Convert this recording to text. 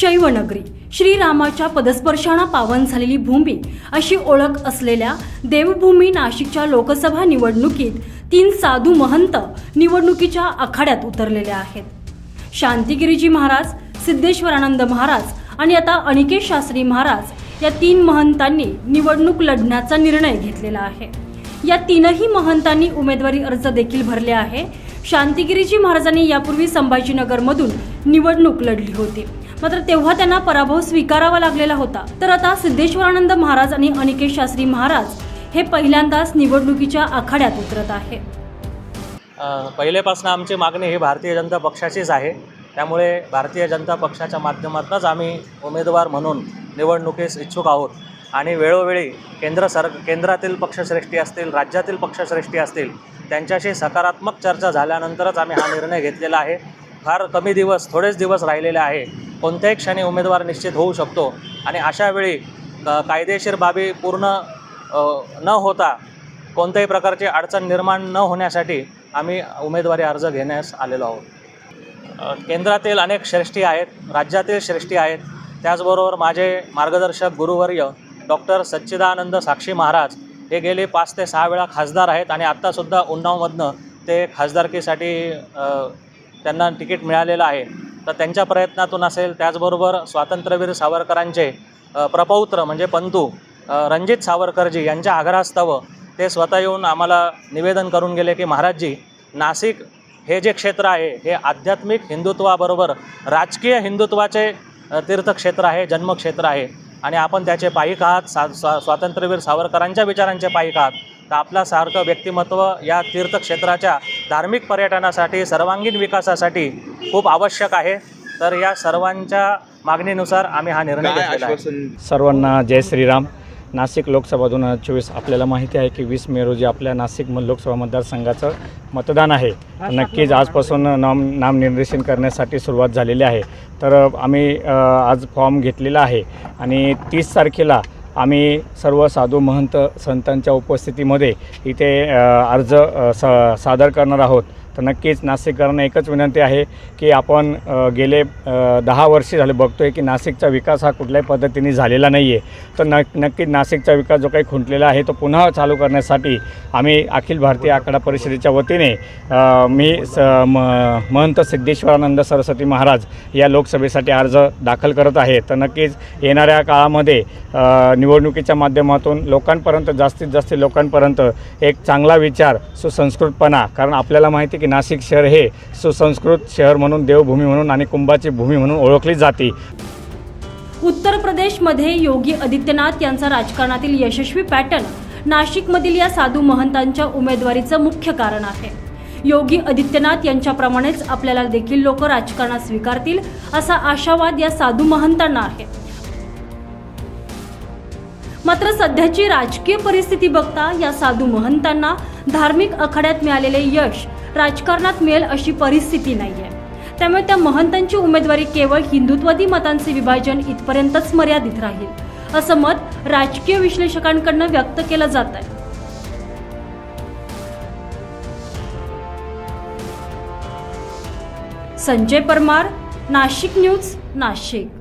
शैवनगरी श्रीरामाच्या पदस्पर्शानं पावन झालेली भूमी अशी ओळख असलेल्या देवभूमी नाशिकच्या लोकसभा निवडणुकीत तीन साधू महंत निवडणुकीच्या आखाड्यात उतरलेले आहेत. शांतिगिरीजी महाराज सिद्धेश्वरानंद महाराज आणि आता अनिकेत शास्त्री महाराज या तीन महंतांनी निवडणूक लढण्याचा निर्णय घेतलेला आहे. या तीनही महंतांनी उमेदवारी अर्ज देखील भरले आहे. शांतिगिरीजी महाराजांनी यापूर्वी संभाजीनगरमधून निवडणूक लढली होती. मात्र तेव्हा त्यांना पराभव स्वीकारावा लागलेला होता. तर आता सिद्धेश्वरानंद महाराज आणि अनिकेत शास्त्री महाराज हे पहिल्यांदाच निवडणुकीच्या आखाड्यात उतरत आहे. पहिलेपासून आमची मागणी ही भारतीय जनता पक्षाचीच आहे. त्यामुळे भारतीय जनता पक्षाच्या माध्यमातूनच आम्ही उमेदवार म्हणून निवडणुकीस इच्छुक आहोत. आणि वेळोवेळी केंद्र सर केंद्रातील पक्षश्रेष्ठी असतील राज्यातील पक्षश्रेष्ठी असतील त्यांच्याशी सकारात्मक चर्चा झाल्यानंतरच आम्ही हा निर्णय घेतलेला आहे. फार कमी दिवस थोडेच दिवस राहिलेले आहे. कोणत्याही क्षणी उमेदवार निश्चित होऊ शकतो. आणि अशा वेळी कायदेशीर बाबी पूर्ण न होता कोणत्याही प्रकारची अडचण निर्माण न होण्यासाठी आम्ही उमेदवारी अर्ज घेण्यास आलेलो आहोत. केंद्रातील अनेक श्रेष्ठी आहेत राज्यातील श्रेष्ठी आहेत. त्याचबरोबर माझे मार्गदर्शक गुरुवर्य डॉक्टर सच्चिदानंद साक्षी महाराज हे गेले पाच ते सहा वेळा खासदार आहेत आणि आत्तासुद्धा उन्नावमधनं ते खासदारकीसाठी त्यांना तिकीट मिळालेलं आहे. तर त्यांच्या प्रयत्नातून असेल त्याचबरोबर स्वातंत्र्यवीर सावरकरांचे प्रपौत्र म्हणजे पंतू रणजित सावरकरजी यांच्या आग्रहास्तव ते स्वतः येऊन आम्हाला निवेदन करून गेले की महाराजजी नाशिक हे जे क्षेत्र आहे हे आध्यात्मिक हिंदुत्वाबरोबर राजकीय हिंदुत्वाचे तीर्थक्षेत्र आहे जन्मक्षेत्र आहे. आणि आपण त्याचे पायिक आहात? सा स्वा स्वातंत्र्यवीर सावरकरांच्या विचारांचे पायिक आहात? तर आपल्यासारखं व्यक्तिमत्व या तीर्थक्षेत्राच्या धार्मिक पर्यटनासाठी सर्वांगीण विकासासाठी खूप आवश्यक आहे. तर या सर्वांच्या मागणीनुसार आम्ही हा निर्णय घेतलेला आहे. सर्वांना जय श्रीराम. नाशिक लोकसभा दोन हजार चोवीस आपल्याला माहिती आहे की वीस मे रोजी आपल्या नाशिक म- लोकसभा मतदारसंघाचं मतदान आहे. नक्कीच आजपासून नाम नामनिर्देशन करण्यासाठी सुरुवात झालेली आहे. तर आम्ही आज फॉर्म घेतलेला आहे. आणि तीस तारखेला आम्ही सर्व साधू महंत संतांच्या उपस्थितीमध्ये इथे अर्ज स सादर करणार आहोत. तर नक्कीच नाशिककरांना एकच विनंती आहे की आपण गेले दहा वर्षे झाले बघतो आहे की नाशिकचा विकास हा कुठल्याही पद्धतीने झालेला नाही आहे तर न नक्कीच नाशिकचा विकास जो काही खुंटलेला आहे तो पुन्हा चालू करण्यासाठी आम्ही अखिल भारतीय आकडा परिषदेच्या वतीने मी स म महंत सिद्धेश्वरानंद सरस्वती महाराज या लोकसभेसाठी अर्ज दाखल करत आहे. तर नक्कीच येणाऱ्या काळामध्ये निवडणुकीच्या माध्यमातून लोकांपर्यंत जास्तीत जास्त लोकांपर्यंत एक चांगला विचार सुसंस्कृतपणा कारण आपल्याला माहिती आहे की नाशिक शहर हे सुसंस्कृत शहर म्हणून देवभूमी म्हणून आणि कुंभाची भूमी म्हणून ओळखली जाते. उत्तर प्रदेशमध्ये योगी आदित्यनाथ यांचा राजकारणातील यशस्वी पॅटर्न नाशिकमधील या साधू महंतांच्या उमेदवारीचं मुख्य कारण आहे. योगी आदित्यनाथ यांच्याप्रमाणेच आपल्याला देखील लोक राजकारणात स्वीकारतील असा आशावाद या साधू महंतांना आहे. मात्र सध्याची राजकीय परिस्थिती बघता या साधू महंतांना धार्मिक आखाड्यात मिळालेले यश राजकारणात मिळेल अशी परिस्थिती नाही आहे त्यामुळे त्या महंतांची उमेदवारी केवळ हिंदुत्ववादी मतांचे विभाजन इथपर्यंतच मर्यादित राहील असं मत राजकीय विश्लेषकांकडनं व्यक्त केलं जात आहे संजय परमार नाशिक न्यूज नाशिक.